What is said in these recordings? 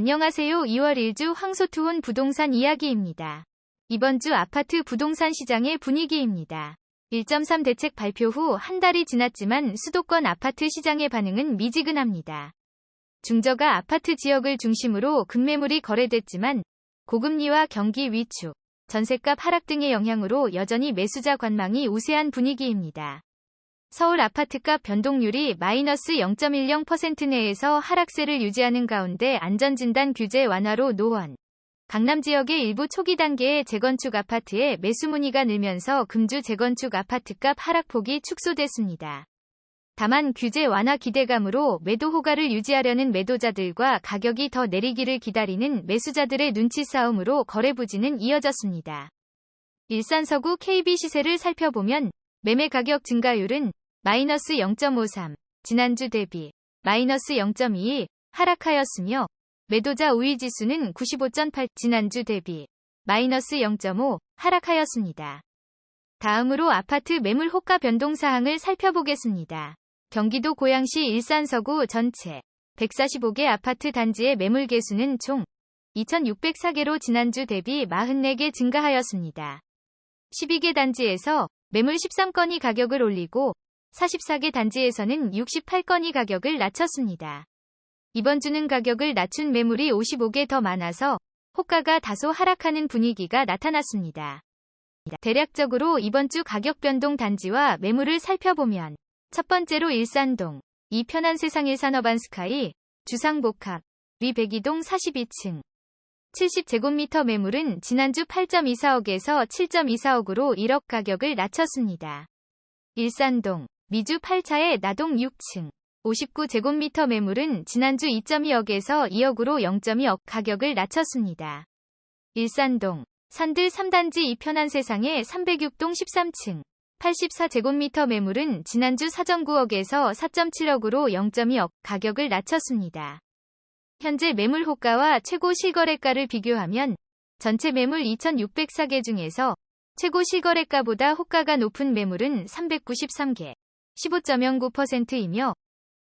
안녕하세요. 2월 1주 황소투혼 부동산 이야기입니다. 이번 주 아파트 부동산 시장의 분위기입니다. 1.3 대책 발표 후 한 달이 지났지만 수도권 아파트 시장의 반응은 미지근합니다. 중저가 아파트 지역을 중심으로 급매물이 거래됐지만 고금리와 경기 위축, 전셋값 하락 등의 영향으로 여전히 매수자 관망이 우세한 분위기입니다. 서울 아파트값 변동률이 마이너스 0.10% 내에서 하락세를 유지하는 가운데 안전진단 규제 완화로 노원, 강남 지역의 일부 초기 단계의 재건축 아파트에 매수 문의가 늘면서 금주 재건축 아파트값 하락폭이 축소됐습니다. 다만 규제 완화 기대감으로 매도 호가를 유지하려는 매도자들과 가격이 더 내리기를 기다리는 매수자들의 눈치 싸움으로 거래 부진은 이어졌습니다. 일산 서구 KB 시세를 살펴보면 매매 가격 증가율은 마이너스 0.53, 지난주 대비 마이너스 0.22 하락하였으며 매도자 우위 지수는 95.8, 지난주 대비 마이너스 0.5 하락하였습니다. 다음으로 아파트 매물 호가 변동 사항을 살펴보겠습니다. 경기도 고양시 일산 서구 전체 145개 아파트 단지의 매물 개수는 총 2,604개로 지난주 대비 44개 증가하였습니다. 12개 단지에서 매물 13건이 가격을 올리고 44개 단지에서는 68건이 가격을 낮췄습니다. 이번 주는 가격을 낮춘 매물이 55개 더 많아서 호가가 다소 하락하는 분위기가 나타났습니다. 대략적으로 이번 주 가격 변동 단지와 매물을 살펴보면 첫 번째로 일산동, 이 편한 세상 일산어반스카이, 주상복합, 위 백이동 42층. 70제곱미터 매물은 지난주 8.24억에서 7.24억으로 1억 가격을 낮췄습니다. 일산동, 미주 8차의 나동 6층. 59제곱미터 매물은 지난주 2.2억에서 2억으로 0.2억 가격을 낮췄습니다. 일산동, 산들 3단지 이편한 세상의 306동 13층. 84제곱미터 매물은 지난주 4.9억에서 4.7억으로 0.2억 가격을 낮췄습니다. 현재 매물 호가와 최고 실거래가를 비교하면 전체 매물 2,604개 중에서 최고 실거래가보다 호가가 높은 매물은 393개, 15.09%이며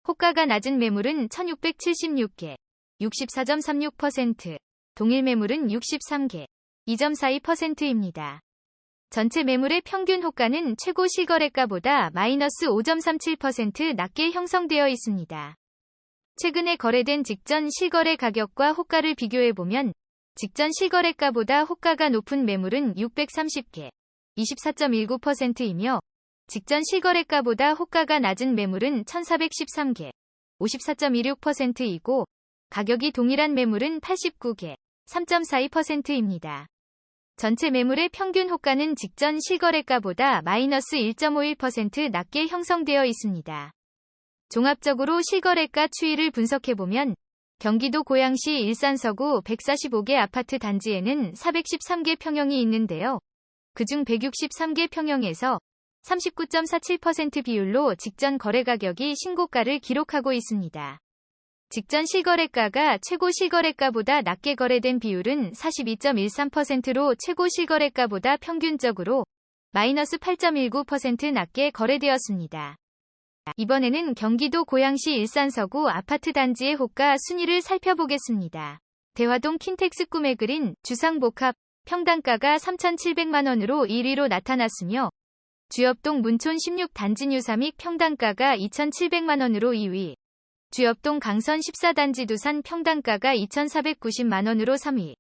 호가가 낮은 매물은 1,676개, 64.36%, 동일 매물은 63개, 2.42%입니다. 전체 매물의 평균 호가는 최고 실거래가보다 마이너스 5.37% 낮게 형성되어 있습니다. 최근에 거래된 직전 실거래 가격과 호가를 비교해보면 직전 실거래가보다 호가가 높은 매물은 630개, 24.19%이며 직전 실거래가보다 호가가 낮은 매물은 1413개, 54.26%이고 가격이 동일한 매물은 89개, 3.42%입니다. 전체 매물의 평균 호가는 직전 실거래가보다 마이너스 1.51% 낮게 형성되어 있습니다. 종합적으로 실거래가 추이를 분석해보면 경기도 고양시 일산서구 145개 아파트 단지에는 413개 평형이 있는데요. 그중 163개 평형에서 39.47% 비율로 직전 거래 가격이 신고가를 기록하고 있습니다. 직전 실거래가가 최고 실거래가보다 낮게 거래된 비율은 42.13%로 최고 실거래가보다 평균적으로 마이너스 8.19% 낮게 거래되었습니다. 이번에는 경기도 고양시 일산서구 아파트 단지의 호가 순위를 살펴보겠습니다. 대화동 킨텍스 꿈의 그린 주상복합 평당가가 3,700만원으로 1위로 나타났으며 주엽동 문촌 16단지 뉴사믹 평당가가 2,700만원으로 2위 주엽동 강선 14단지 두산 평당가가 2,490만원으로 3위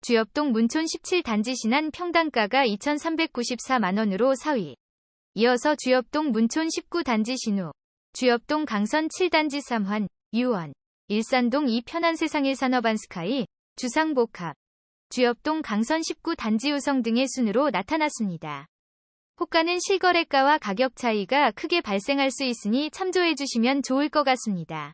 주엽동 문촌 17단지 신안 평당가가 2,394만원으로 4위 이어서 주엽동 문촌 19단지 신우, 주엽동 강선 7단지 삼환, 유원, 일산동 이 편한 세상 일산어반스카이, 주상복합, 주엽동 강선 19단지 우성 등의 순으로 나타났습니다. 호가는 실거래가와 가격 차이가 크게 발생할 수 있으니 참조해 주시면 좋을 것 같습니다.